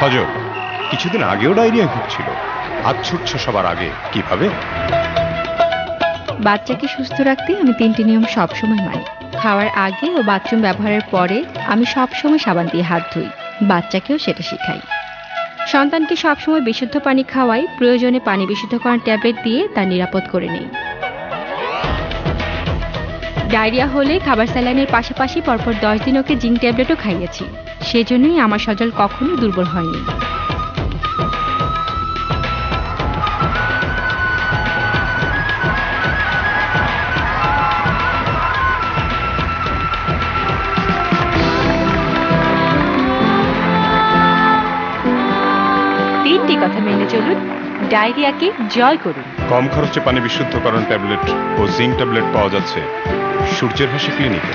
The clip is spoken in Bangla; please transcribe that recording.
সজল, কিছুদিন আগেও ডায়রিয়া ভুগছিল ছুটছ সবার আগে, কীভাবে? বাচ্চাকে সুস্থ রাখতে আমি তিনটি নিয়ম সবসময় মানি। খাওয়ার আগে ও বাথরুম ব্যবহারের পরে আমি সবসময় সাবান দিয়ে হাত ধুই, বাচ্চাকেও সেটা শেখাই। সন্তানকে সবসময় বিশুদ্ধ পানি খাওয়াই, প্রয়োজনে পানি বিশুদ্ধকরণ ট্যাবলেট দিয়ে তা নিরাপদ করে নেই। ডায়রিয়া হলে খাবার স্যালাইনের পাশাপাশি পরপর দশ দিন ওকে জিঙ্ক ট্যাবলেটও খাইয়েছি। সেজন্যই আমার সজল কখনো দুর্বল হয়নি। তিনটি কথা মেনে চলুন, ডায়রিয়াকে জয় করুন। কম খরচে পানি বিশুদ্ধকরণ ট্যাবলেট ও জিঙ্ক ট্যাবলেট পাওয়া যাচ্ছে। সূর্যের ভাষা ক্লিনিকে